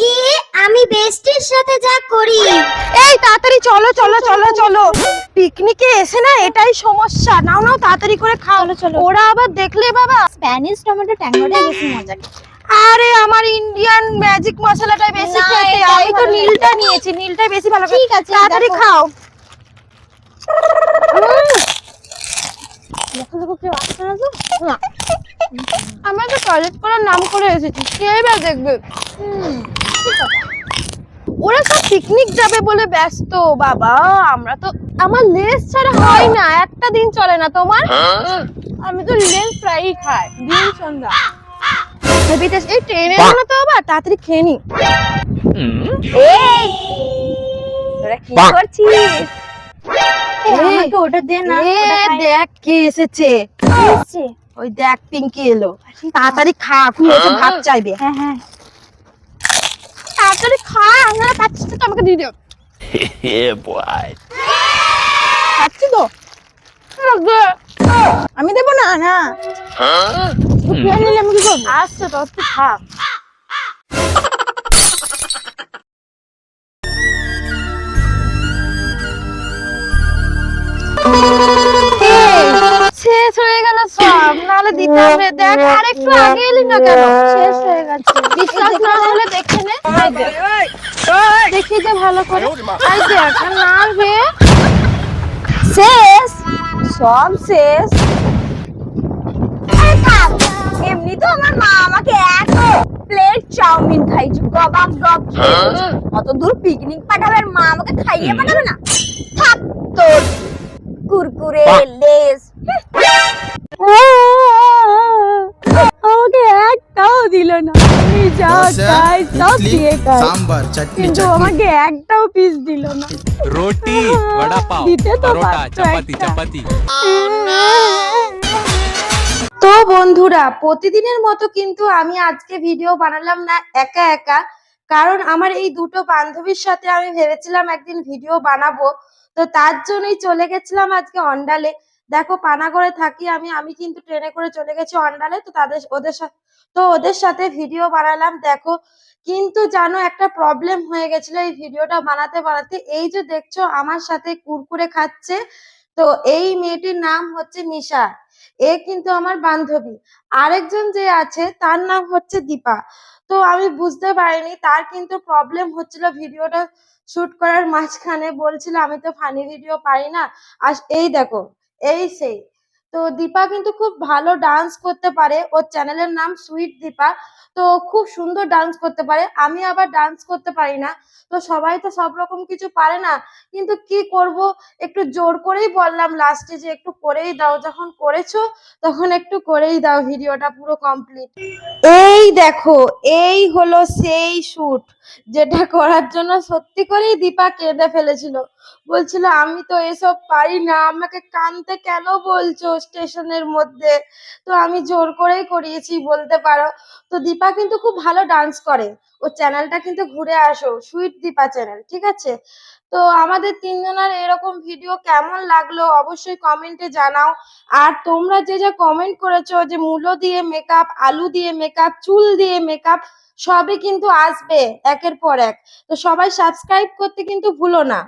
গিয়ে আমি বেস্টির সাথে যা করি। এই তাড়াতাড়ি চলো চলো চলো চলো। পিকনিকে এসে না এটাই সমস্যা। নাও নাও তাড়াতাড়ি করে খাও। ওরা আবার দেখলে বাবা। স্প্যানিশ টমেটো ট্যাঙ্গোটাই বেশি মজা আরে আমার ইন্ডিয়ান ম্যাজিক মশলাটাই বেশি খেতে। আমি তো নীলটা নিয়েছি নীলটাই বেশি ভালো ঠিক আছে, তাড়াতাড়ি খাও। আমরা তো? টয়লেট করার নাম করে এসেছি। কে এবার দেখবে? ওরা সব পিকনিক যাবে বলে ব্যস্ত বাবা। আমরা তো আমার লেস ছাড়া হয় না একটা দিন চলে না তোমার। আমি তো লেস প্রায়ই খাই দিন সন্ধ্যা। হেবিতে এই ট্রেনে তো আবার তাড়াতাড়ি খেয়ে নি। এই! তোরা কি করছিস? আমাকে ওটা দে না এ, ওটা খাই। দেখ কে এসেছে। ওই দেখ পিঙ্কি এলো। তাড়াতাড়ি খা এখন এসে ভাত চাইবে। হ্যাঁ হ্যাঁ। তাড়াতাড়ি খা আমরা পাচ্ছি তো আমাকে দিয়ে দিও। খাচ্ছি তো? আমি দেবো না না। খেয়ে আমি কি করব? আচ্ছা তো তুই খা শেষ হয়ে গেল সব। নাহলে দিতে হবে। দেখ আর একটু আগে এলি না কেন? শেষ হয়ে গেছে। বিশ্বাস না হলে দেখে নে। দেখ। দেখি যে ভালো করে। এই দেখ আর না রে শেষ। সব শেষ। এমনি তো আমার মা আমাকে এক প্লেট চাউমিন খাইছি। গবাব গব অত দূর পিকনিক পাঠাবে আর মা আমাকে খাইয়ে পাঠাবে না। থাক তোর। কুরকুরে লেস হ্যাঁ, কিন্তু আমাকে একটাও পিস না। হ্যাঁ, তো বন্ধুরা প্রতিদিনের মতো কিন্তু আমি আজকে ভিডিও বানালাম না একা একা কারণ আমার এই দুটো বান্ধবীর সাথে আমি ভেবেছিলাম একদিন ভিডিও বানাবো। তো তার জন্যই চলে গেছিলাম আজকে অন্ডালে। দেখো পানাগড়ে থাকি আমি আমি কিন্তু ট্রেনে করে চলে গেছি অন্ডালে, তো তাদের, ওদের সাথে তো ওদের সাথে ভিডিও বানালাম, দেখো। কিন্তু জানো একটা প্রবলেম হয়ে গেছিল এই ভিডিওটা বানাতে বানাতে। এই যে দেখছ আমার সাথে কুরকুরে খাচ্ছে, তো এই মেয়েটির নাম হচ্ছে নিশা। এ কিন্তু আমার বান্ধবী। আরেকজন যে আছে, তার নাম হচ্ছে দীপা। তো আমি বুঝতে পারিনি, তার কিন্তু প্রবলেম হচ্ছিল ভিডিওটা শুট করার মাঝখানে। বলছিল, আমি তো ফানি ভিডিও পারি না। আর এই দেখো এই সেই। তো দীপা কিন্তু খুব ভালো ডান্স করতে পারে। ওর চ্যানেলের নাম সুইট দীপা। তো খুব সুন্দর ডান্স করতে পারে। আমি আবার ডান্স করতে পারি না। তো সবাই তো সব রকম কিছু পারে না। কিন্তু কি করব? একটু জোর করেই বললাম লাস্টে যে একটু করেই দাও। যখন করেছ, তখন একটু করেই দাও। ভিডিওটা পুরো কমপ্লিট এই দেখো, এই হলো সেই শুট যেটা করার জন্য সত্যি করেই দীপা কেঁদে ফেলেছিল। বলছিল, আমি তো এসব পারি না, আমাকে কানতে কেন বলছো স্টেশনের মধ্যে? তো আমি জোর করেই করিয়েছি, বলতে পারো। তো দীপা কিন্তু খুব ভালো ডান্স করে। ও চ্যানেলটা কিন্তু ঘুরে আসো সুইট দীপা চ্যানেল ঠিক আছে? তো আমাদের তিনজনের এরকম ভিডিও কেমন লাগল অবশ্যই কমেন্টে জানাও। আর তোমরা যে যা কমেন্ট করেছ যে মূলো দিয়ে মেকআপ আলু দিয়ে মেকআপ চুল দিয়ে মেকআপ সবই কিন্তু আসবে একের পর এক। তো সবাই সাবস্ক্রাইব করতে কিন্তু ভুলো না।